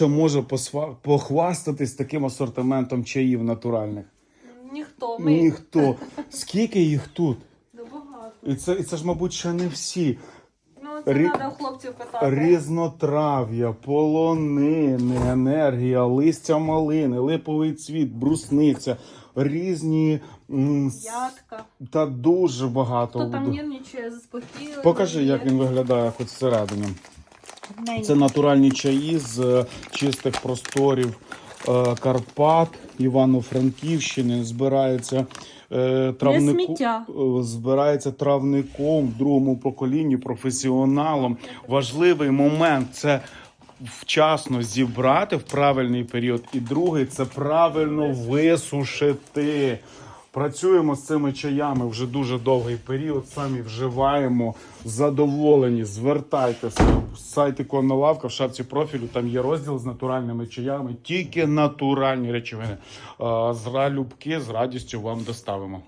Хто може посва- похвастатись таким асортиментом чаїв натуральних? Ніхто. Ми Ніхто. Скільки їх тут? Ну, багато. І це, і це ж, мабуть, ще не всі. Ну, це Рі- треба хлопців питати. Різнотрав'я, полонини, енергія, листя малини, липовий цвіт, брусниця, різні м, с- Ядка. та дуже багато. Хто там нервничає, заспокійливий. Покажи, як він виглядає хоч всередині. Це натуральні чаї з е, чистих просторів е, Карпат, Івано-Франківщини. Збирається е, травнику, збирається травником в другому поколінні, професіоналом. Важливий момент це вчасно зібрати в правильний період. І другий це правильно висушити. Працюємо з цими чаями вже дуже довгий період. Самі вживаємо задоволені. Звертайтеся сайт Іконна лавка в шапці профілю. Там є розділ з натуральними чаями, тільки натуральні речовини. З ралюбки з радістю вам доставимо.